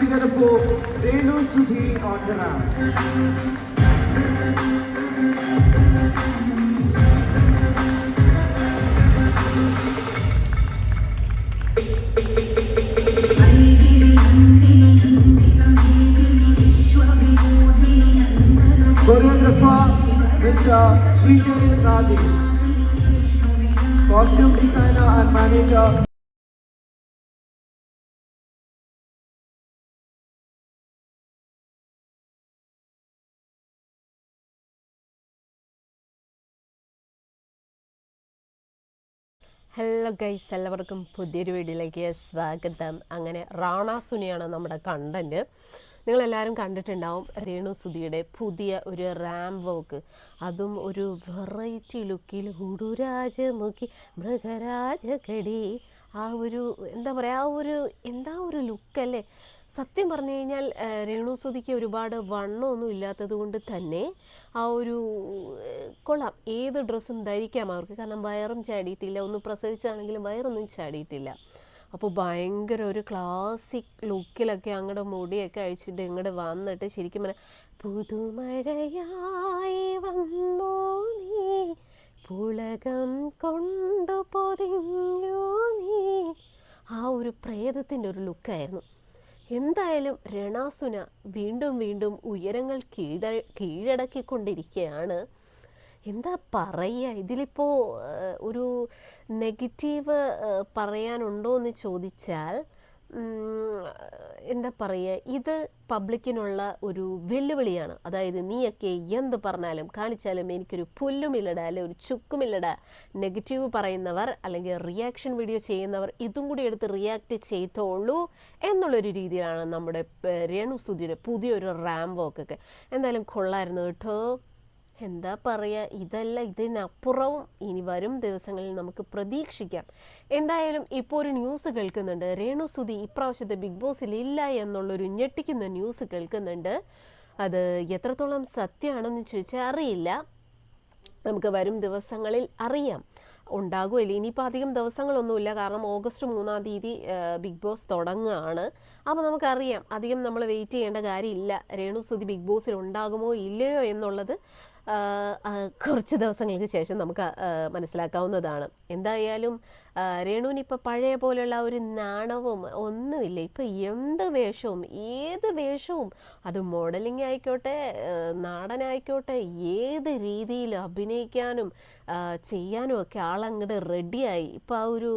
for Renu Sudhi on the ramp. Choreographer Mr. Srijan Rajesh. Costume designer and manager hello guys എല്ലാവർക്കും പുതിയൊരു വീഡിയോയിലേക്ക് സ്വാഗതം. അങ്ങനെ റാണ സുനിയാണ് നമ്മുടെ കണ്ടന്റ് നിങ്ങളെല്ലാവരും കണ്ടിട്ടുണ്ടാവും രേണു സുധിയുടെ പുതിയ ഒരു റാം വോക്ക് അതും ഒരു വെറൈറ്റി ലുക്കിൽ ഉടുരാജമുഖി മൃഗരാജകടി. ആ ഒരു എന്താ പറയുക ആ ഒരു എന്താ ഒരു ലുക്കല്ലേ സത്യം പറഞ്ഞു കഴിഞ്ഞാൽ ആ, രേണു സുധിക്ക് ഒരുപാട് വണ്ണമൊന്നും ഇല്ലാത്തത് കൊണ്ട് തന്നെ ആ ഒരു കൊള്ളാം. ഏത് ഡ്രസ്സും ധരിക്കാം അവർക്ക്. കാരണം വയറും ചാടിയിട്ടില്ല. ഒന്ന് പ്രസവിച്ചാണെങ്കിലും വയറൊന്നും ചാടിയിട്ടില്ല. അപ്പോൾ ഭയങ്കര ഒരു ക്ലാസിക് ലുക്കിലൊക്കെ അങ്ങോട്ട് മുടിയൊക്കെ അഴിച്ചിട്ട് ഇങ്ങോട്ട് വന്നിട്ട് ശരിക്കും പറഞ്ഞാൽ പുതുമഴയായി വന്നു നീ പുളകം കൊണ്ടു പൊതിഞ്ഞു നീ. ആ ഒരു പ്രേതത്തിന്റെ ഒരു ലുക്കായിരുന്നു എന്തായാലും രണാസുന വീണ്ടും വീണ്ടും ഉയരങ്ങൾ കീഴ കീഴടക്കിക്കൊണ്ടിരിക്കുകയാണ് എന്താ പറയുക? ഇതിലിപ്പോൾ ഒരു നെഗറ്റീവ് പറയാനുണ്ടോ എന്ന് ചോദിച്ചാൽ എന്താ പറയുക ഇത് പബ്ലിക്കിനുള്ള ഒരു വെല്ലുവിളിയാണ്. അതായത് നീയൊക്കെ എന്ത് പറഞ്ഞാലും കാണിച്ചാലും എനിക്കൊരു പുല്ലുമില്ലട അല്ലെ ഒരു ചുക്കുമില്ലട. നെഗറ്റീവ് പറയുന്നവർ അല്ലെങ്കിൽ റിയാക്ഷൻ വീഡിയോ ചെയ്യുന്നവർ ഇതും കൂടി എടുത്ത് റിയാക്ട് ചെയ്തോളൂ എന്നുള്ളൊരു രീതിയിലാണ് നമ്മുടെ രേണു സ്തുതിയുടെ പുതിയൊരു റാം വോക്കൊക്കെ. എന്തായാലും കൊള്ളായിരുന്നു കേട്ടോ. എന്താ പറയുക ഇതല്ല ഇതിനപ്പുറവും ഇനി വരും ദിവസങ്ങളിൽ നമുക്ക് പ്രതീക്ഷിക്കാം. എന്തായാലും ഇപ്പോൾ ഒരു ന്യൂസ് കേൾക്കുന്നുണ്ട്. രേണു സുധി ഇപ്രാവശ്യത്തെ ബിഗ് ബോസിൽ ഇല്ല എന്നുള്ളൊരു ഞെട്ടിക്കുന്ന ന്യൂസ് കേൾക്കുന്നുണ്ട്. അത് എത്രത്തോളം സത്യമാണെന്ന് ചോദിച്ചാൽ അറിയില്ല. നമുക്ക് വരും ദിവസങ്ങളിൽ അറിയാം. ഉണ്ടാകുമല്ലേ ഇനിയിപ്പോൾ അധികം ദിവസങ്ങളൊന്നുമില്ല. കാരണം ഓഗസ്റ്റ് മൂന്നാം തീയതി ബിഗ് ബോസ് തുടങ്ങുകയാണ്. അപ്പോൾ നമുക്കറിയാം. അധികം നമ്മൾ വെയിറ്റ് ചെയ്യേണ്ട കാര്യമില്ല. രേണു സുധി ബിഗ് ബോസിൽ ഉണ്ടാകുമോ ഇല്ലയോ എന്നുള്ളത് കുറച്ച് ദിവസങ്ങൾക്ക് ശേഷം നമുക്ക് മനസ്സിലാക്കാവുന്നതാണ്. എന്തായാലും രേണുവിന് ഇപ്പോൾ പഴയ പോലെയുള്ള ഒരു നാണവും ഒന്നുമില്ല. ഇപ്പം എന്ത് വേഷവും ഏത് വേഷവും അത് മോഡലിംഗ് ആയിക്കോട്ടെ നാടനായിക്കോട്ടെ ഏത് രീതിയിൽ അഭിനയിക്കാനും ചെയ്യാനും ഒക്കെ ആളങ്ങോട്ട് റെഡിയായി ഇപ്പം ആ ഒരു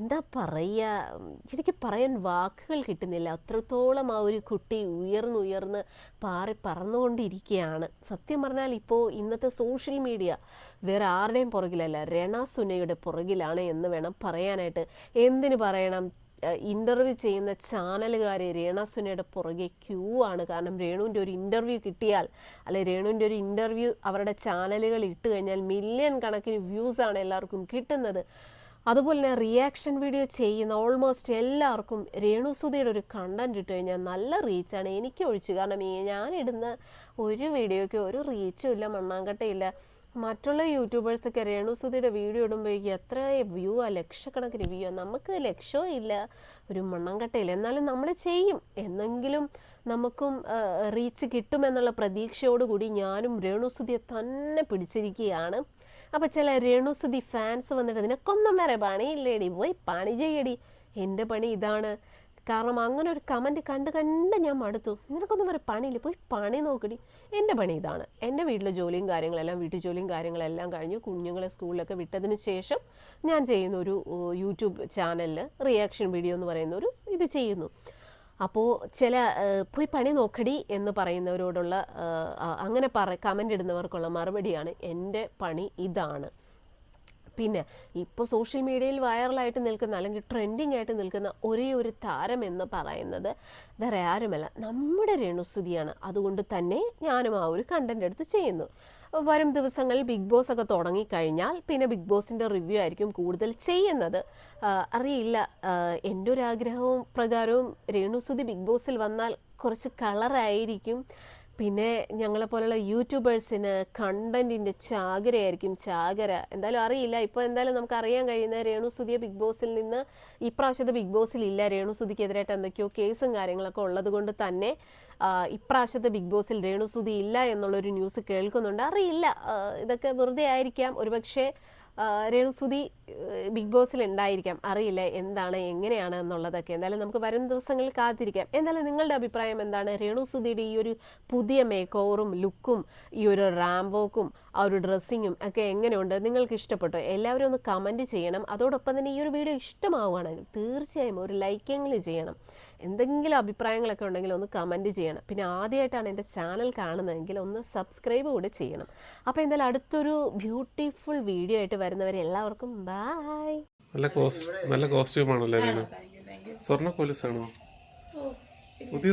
എന്താ പറയുക എനിക്ക് പറയാൻ വാക്കുകൾ കിട്ടുന്നില്ല. അത്രത്തോളം ആ ഒരു കുട്ടി ഉയർന്നുയർന്ന് ഉയർന്ന് പാറി പറന്നുകൊണ്ടിരിക്കുകയാണ് സത്യം പറഞ്ഞാൽ ഇപ്പോൾ ഇന്നത്തെ സോഷ്യൽ മീഡിയ വേറെ ആരുടെയും പുറകിലല്ല രണ സുനയുടെ പുറകിലാണ് എന്ന് വേണം പറയാനായിട്ട് എന്തിന് പറയണം? ഇന്റർവ്യൂ ചെയ്യുന്ന ചാനലുകാർ രേണ സുനയുടെ പുറകെ ക്യൂ ആണ്. കാരണം രേണുവിന്റെ ഒരു ഇന്റർവ്യൂ കിട്ടിയാൽ അല്ലെ രേണുവിന്റെ ഒരു ഇന്റർവ്യൂ അവരുടെ ചാനലുകൾ ഇട്ട് കഴിഞ്ഞാൽ മില്യൺ കണക്കിന് വ്യൂസ് ആണ് എല്ലാവർക്കും കിട്ടുന്നത്. അതുപോലെ തന്നെ റിയാക്ഷൻ വീഡിയോ ചെയ്യുന്ന ഓൾമോസ്റ്റ് എല്ലാവർക്കും രേണുസുതിയുടെ ഒരു കണ്ടന്റ് ഇട്ട് കഴിഞ്ഞാൽ നല്ല റീച്ചാണ് എനിക്ക് ഒഴിച്ചു. കാരണം ഞാനിടുന്ന ഒരു വീഡിയോയ്ക്ക് ഒരു റീച്ചും ഇല്ല മണ്ണാങ്കട്ടയില്ല മറ്റുള്ള യൂട്യൂബേഴ്സൊക്കെ രേണുസുതിയുടെ വീഡിയോ ഇടുമ്പോഴേക്കും എത്ര വ്യൂ ആ ലക്ഷക്കണക്കിന് വ്യൂ നമുക്ക് ലക്ഷ്യവും ഇല്ല ഒരു മണ്ണംകട്ടയില്ല എന്നാലും നമ്മൾ ചെയ്യും. എന്നെങ്കിലും നമുക്കും റീച്ച് കിട്ടുമെന്നുള്ള പ്രതീക്ഷയോടുകൂടി ഞാനും രേണു രേണുസുതിയെ തന്നെ പിടിച്ചിരിക്കുകയാണ്. അപ്പോൾ ചില രേണു രേണുസുതി ഫാൻസ് വന്നിട്ട് നിനക്കൊന്നും വരെ പണിയില്ലേടി. പോയി പണി ചെയ്യടി. എന്റെ പണി ഇതാണ്. കാരണം അങ്ങനെ ഒരു കമന്റ് കണ്ട് കണ്ട് ഞാൻ മടുത്തു. നിനക്കൊന്നും പറയും പണിയില്ല. പോയി പണി നോക്കടി. എന്റെ പണി ഇതാണ്. എന്റെ വീട്ടിലെ ജോലിയും കാര്യങ്ങളെല്ലാം വീട്ടു ജോലിയും കാര്യങ്ങളെല്ലാം കഴിഞ്ഞു കുഞ്ഞുങ്ങളെ സ്കൂളിലൊക്കെ വിട്ടതിന് ശേഷം ഞാൻ ചെയ്യുന്ന ഒരു യൂട്യൂബ് ചാനലിൽ റിയാക്ഷൻ വീഡിയോ എന്ന് പറയുന്ന ഒരു ഇത് ചെയ്യുന്നു. അപ്പോൾ ചില പോയി പണി നോക്കടി എന്ന് പറയുന്നവരോടുള്ള അങ്ങനെ പറ കമന്റ് ഇടുന്നവർക്കുള്ള മറുപടിയാണ് എന്റെ പണി ഇതാണ്. പിന്നെ ഇപ്പോൾ സോഷ്യൽ മീഡിയയിൽ വൈറലായിട്ട് നിൽക്കുന്ന അല്ലെങ്കിൽ ട്രെൻഡിങ് ആയിട്ട് നിൽക്കുന്ന ഒരേ ഒരു താരം എന്ന് പറയുന്നത് വേറെ ആരുമല്ല നമ്മുടെ രേണുസ്തുതിയാണ് അതുകൊണ്ട് തന്നെ ഞാനും ആ ഒരു കണ്ടന്റ് എടുത്ത് ചെയ്യുന്നു. വരും ദിവസങ്ങളിൽ ബിഗ് ബോസ് ഒക്കെ തുടങ്ങിക്കഴിഞ്ഞാൽ പിന്നെ ബിഗ് ബോസിന്റെ റിവ്യൂ ആയിരിക്കും കൂടുതൽ ചെയ്യുന്നത്. അറിയില്ല. എന്റെ ഒരു ആഗ്രഹവും പ്രകാരവും രേണുസുതി ബിഗ് ബോസിൽ വന്നാൽ കുറച്ച് കളറായിരിക്കും പിന്നെ ഞങ്ങളെ പോലുള്ള യൂട്യൂബേഴ്സിന് കണ്ടന്റിന്റെ ചാകരയായിരിക്കും ചാകര. എന്തായാലും അറിയില്ല. ഇപ്പോൾ എന്തായാലും നമുക്ക് അറിയാൻ കഴിയുന്ന രേണു സുധിയെ ബിഗ് ബോസിൽ നിന്ന് ഇപ്രാവശ്യത്തെ ബിഗ് ബോസിൽ ഇല്ല. രേണു സുധിക്കെതിരായിട്ട് എന്തൊക്കെയോ കേസും കാര്യങ്ങളൊക്കെ ഉള്ളത് കൊണ്ട് തന്നെ ഇപ്രാവശ്യത്തെ ബിഗ് ബോസിൽ രേണു സുധി ഇല്ല എന്നുള്ളൊരു ന്യൂസ് കേൾക്കുന്നുണ്ട്. അറിയില്ല. ഇതൊക്കെ വെറുതെ ആയിരിക്കാം. ഒരുപക്ഷെ ആ, രേണു സുധി ഏഹ്, ബിഗ് ബോസിൽ ഉണ്ടായിരിക്കാം. അറിയില്ല എന്താണ് എങ്ങനെയാണ് എന്നുള്ളതൊക്കെ. എന്തായാലും നമുക്ക് വരും ദിവസങ്ങളിൽ കാത്തിരിക്കാം. എന്തായാലും നിങ്ങളുടെ അഭിപ്രായം എന്താണ്? രേണു സുധിയുടെ ഈ ഒരു പുതിയ മേക്ക് ഓവറും ലുക്കും ഈ ഒരു റാംബോക്കും ആ ഒരു ഡ്രസ്സിങ്ങും ഒക്കെ എങ്ങനെയുണ്ട്? നിങ്ങൾക്ക് ഇഷ്ടപ്പെട്ടോ? എല്ലാവരും ഒന്ന് കമന്റ് ചെയ്യണം. അതോടൊപ്പം തന്നെ ഈ ഒരു വീഡിയോ ഇഷ്ടമാവുകയാണെങ്കിൽ തീർച്ചയായും ഒരു ലൈക്കെങ്കിലും ചെയ്യണം. എന്തെങ്കിലും അഭിപ്രായങ്ങളൊക്കെ ഉണ്ടെങ്കിൽ ഒന്ന് കമന്റ് ചെയ്യണം. പിന്നെ ആദ്യമായിട്ടാണ് എന്റെ ചാനൽ കാണുന്നതെങ്കിൽ ഒന്ന് സബ്സ്ക്രൈബ് കൂടെ ചെയ്യണം. അപ്പോൾ എന്തായാലും അടുത്തൊരു ബ്യൂട്ടിഫുൾ വീഡിയോ ആയിട്ട് വരുന്നവരെ എല്ലാവർക്കും ബായ് നല്ല കോസ്റ്റ് നല്ല കോസ്റ്റ്യൂം ആണല്ലോ സ്വർണ സ്വർണ പോലീസാണോ പുതിയ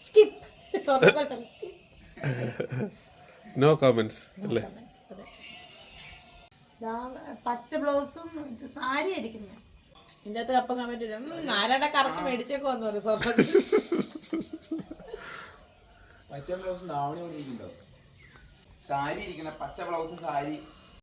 സ്കിപ്പ് നോ കമന്റ്സ് അല്ലേ? പച്ച ബ്ലൗസും സാരി അടിക്കുന്നത് ഇതിന്റെ അകത്ത് കപ്പം ഉം, ആരാടെ കറക്ക് മേടിച്ചേക്കോന്ന് പറയും സ്വർണ പച്ച ബ്ലൗസ് സാരി ഇരിക്കണ പച്ച ബ്ലൗസും സാരി.